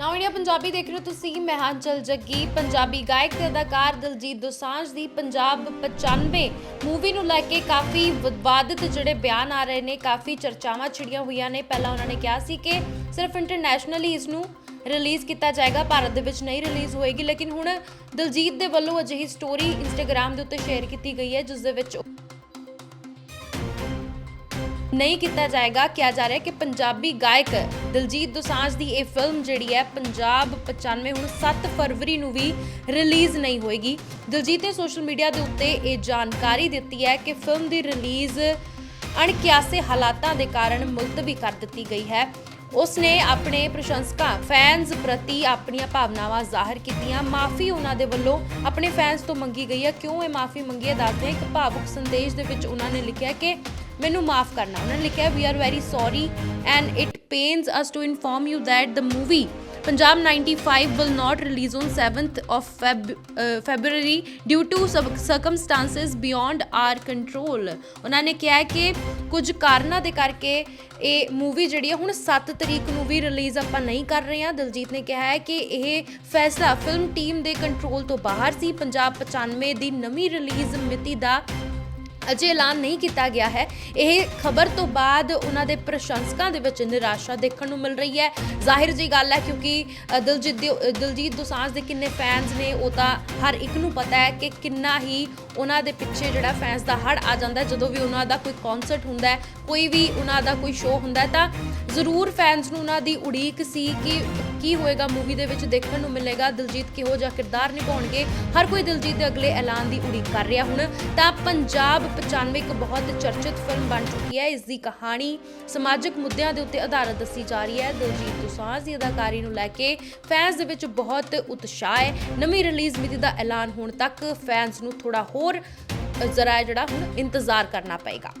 ਨਾਉ ਇੰਡੀਆ ਪੰਜਾਬੀ ਦੇਖ ਰਹੇ ਹੋ ਤੁਸੀਂ, ਮੈਂ ਹਾਂ ਚਲ ਜੱਗੀ ਪੰਜਾਬੀ ਗਾਇਕ ਤੇ ਅਦਾਕਾਰ ਦਿਲਜੀਤ ਦੋਸਾਂਝ ਦੀ ਪੰਜਾਬ 95 ਮੂਵੀ ਨੂੰ ਲੈ ਕੇ ਕਾਫੀ ਵਿਵਾਦਿਤ ਜਿਹੜੇ ਬਿਆਨ ਆ ਰਹੇ ਨੇ, ਕਾਫੀ ਚਰਚਾਵਾਂ ਛਿੜੀਆਂ ਹੋਈਆਂ ਨੇ। ਪਹਿਲਾਂ ਉਹਨਾਂ ਨੇ ਕਿਹਾ ਸੀ ਕਿ ਸਿਰਫ ਇੰਟਰਨੈਸ਼ਨਲੀ ਇਸ ਨੂੰ ਰਿਲੀਜ਼ ਕੀਤਾ ਜਾਏਗਾ, ਭਾਰਤ ਦੇ ਵਿੱਚ ਨਹੀਂ ਰਿਲੀਜ਼ ਹੋਏਗੀ। ਲੇਕਿਨ ਹੁਣ ਦਿਲਜੀਤ ਦੇ ਵੱਲੋਂ ਅਜਿਹੀ ਸਟੋਰੀ ਇੰਸਟਾਗ੍ਰam ਦੇ ਉੱਤੇ ਸ਼ੇਅਰ ਕੀਤੀ ਗਈ ਹੈ, ਜਿਸ ਦੇ ਵਿੱਚ ਨਹੀਂ ਕੀਤਾ ਜਾਏਗਾ। ਕਿਹਾ ਜਾ ਰਿਹਾ ਕਿ ਪੰਜਾਬੀ ਗਾਇਕ ਦਿਲਜੀਤ ਦੋਸਾਂਝ ਦੀ ਇਹ ਫਿਲਮ ਜਿਹੜੀ ਹੈ ਪੰਜਾਬ 95 ਹੁਣ 7 ਫਰਵਰੀ ਨੂੰ ਵੀ ਰਿਲੀਜ਼ ਨਹੀਂ ਹੋਏਗੀ। ਦਿਲਜੀਤ ਨੇ ਸੋਸ਼ਲ ਮੀਡੀਆ ਦੇ ਉੱਤੇ ਇਹ ਜਾਣਕਾਰੀ ਦਿੱਤੀ ਹੈ ਕਿ ਫਿਲਮ ਦੀ ਰਿਲੀਜ਼ ਅਣਕਿਆਸੇ ਹਾਲਾਤਾਂ ਦੇ ਕਾਰਨ ਮੁਲਤਵੀ ਕਰ ਦਿੱਤੀ ਗਈ ਹੈ। ਉਸ ਨੇ ਆਪਣੇ ਪ੍ਰਸ਼ੰਸਕਾਂ, ਫੈਨਸ ਪ੍ਰਤੀ ਆਪਣੀਆਂ ਭਾਵਨਾਵਾਂ ਜ਼ਾਹਰ ਕੀਤੀਆਂ। ਮਾਫੀ ਉਹਨਾਂ ਦੇ ਵੱਲੋਂ ਆਪਣੇ ਫੈਨਸ ਤੋਂ ਮੰਗੀ ਗਈ ਹੈ। ਕਿਉਂ ਇਹ ਮਾਫੀ ਮੰਗੀ ਹੈ? ਦੱਸਦੇ ਹਾਂ ਇੱਕ ਭਾਵੁਕ ਸੰਦੇਸ਼ ਦੇ ਵਿੱਚ ਉਹਨਾਂ ਨੇ ਲਿਖਿਆ ਕਿ ਮੈਨੂੰ ਮਾਫ ਕਰਨਾ। ਉਹਨਾਂ ਨੇ ਲਿਖਿਆ we are very sorry and it pains us to inform you that the movie Punjab 95 will not release on 7th of Feb, uh, February due to sub- circumstances beyond our control. ਉਹਨਾਂ ਨੇ ਕਿਹਾ ਕਿ ਕੁਝ ਕਾਰਨਾਂ ਦੇ ਕਰਕੇ ਇਹ movie ਜਿਹੜੀ ਹੈ ਹੁਣ 7 ਤਰੀਕ ਨੂੰ ਵੀ ਰਿਲੀਜ਼ ਆਪਾਂ ਨਹੀਂ ਕਰ ਰਹੇ ਹਾਂ। ਦਿਲਜੀਤ ਨੇ ਕਿਹਾ ਹੈ ਕਿ ਇਹ ਫੈਸਲਾ ਫਿਲਮ ਟੀਮ ਦੇ ਕੰਟਰੋਲ ਤੋਂ ਬਾਹਰ ਸੀ। ਪੰਜਾਬ 95 ਦੀ ਨਵੀਂ ਰਿਲੀਜ਼ ਮਿਤੀ ਦਾ ਅਜੇ ਐਲਾਨ ਨਹੀਂ ਕੀਤਾ ਗਿਆ ਹੈ। ਇਹ ਖਬਰ ਤੋਂ ਬਾਅਦ ਉਹਨਾਂ ਦੇ ਪ੍ਰਸ਼ੰਸਕਾਂ ਦੇ ਵਿੱਚ ਨਿਰਾਸ਼ਾ ਦੇਖਣ ਨੂੰ ਮਿਲ ਰਹੀ ਹੈ। ਜ਼ਾਹਿਰ ਜੀ ਗੱਲ ਹੈ ਕਿਉਂਕਿ ਅ, ਦਿਲਜੀਤ ਦਿਓ- ਦਿਲਜੀਤ ਦੋਸਾਂਝ ਦੇ ਕਿੰਨੇ ਫੈਨਸ ਨੇ ਉਹ ਤਾਂ ਹਰ ਇੱਕ ਨੂੰ ਪਤਾ ਹੈ ਕਿ ਕਿੰਨਾ ਹੀ ਉਹਨਾਂ ਦੇ ਪਿੱਛੇ ਜਿਹੜਾ ਫੈਨਸ ਦਾ ਹੜ ਆ ਜਾਂਦਾ ਹੈ। ਜਦੋਂ ਵੀ ਉਹਨਾਂ ਦਾ ਕੋਈ ਕਨਸਰਟ ਹੁੰਦਾ ਹੈ ਕੋਈ ਵੀ ਉਹਨਾਂ ਦਾ ਕੋਈ ਸ਼ੋਅ ਹੁੰਦਾ ਹੈ ਤਾਂ ਜ਼ਰੂਰ ਫੈਨਸ ਨੂੰ ਉਹਨਾਂ ਦੀ ਉਡੀਕ ਸੀ ਕਿ ਕੀ ਹੋਏਗਾ ਮੂਵੀ ਦੇ ਵਿੱਚ ਦੇਖਣ ਨੂੰ ਮਿਲੇਗਾ। ਦਿਲਜੀਤ ਕਿਹੋ ਜਿਹਾ ਕਿਰਦਾਰ ਨਿਭਾਉਣਗੇ ਹਰ ਕੋਈ ਦਿਲਜੀਤ ਦੇ ਅਗਲੇ ਐਲਾਨ ਦੀ ਉਡੀਕ ਕਰ ਰਿਹਾ ਹੁਣ। ਤਾਂ ਪੰਜਾਬ 95 ਇੱਕ ਬਹੁਤ ਚਰਚਿਤ ਫਿਲਮ ਬਣ ਚੁੱਕੀ ਹੈ। ਇਸ ਦੀ ਕਹਾਣੀ ਸਮਾਜਿਕ ਮੁੱਦਿਆਂ ਦੇ ਉੱਤੇ ਆਧਾਰਿਤ ਦੱਸੀ ਜਾ ਰਹੀ ਹੈ। ਦਿਲਜੀਤ ਦੋਸਾਂਝ ਦੀ ਅਦਾਕਾਰੀ ਨੂੰ ਲੈ ਕੇ ਫੈਨਸ ਦੇ ਵਿੱਚ ਬਹੁਤ ਉਤਸ਼ਾਹ ਹੈ। ਨਵੀਂ ਰਿਲੀਜ਼ ਮਿਤੀ ਦਾ ਐਲਾਨ ਹੋਣ ਤੱਕ ਫੈਨਸ ਨੂੰ ਥੋੜਾ ਹੋਰ ਜ਼ਰਾ ਜਿਹੜਾ ਹੁਣ ਇੰਤਜ਼ਾਰ ਕਰਨਾ ਪਏਗਾ।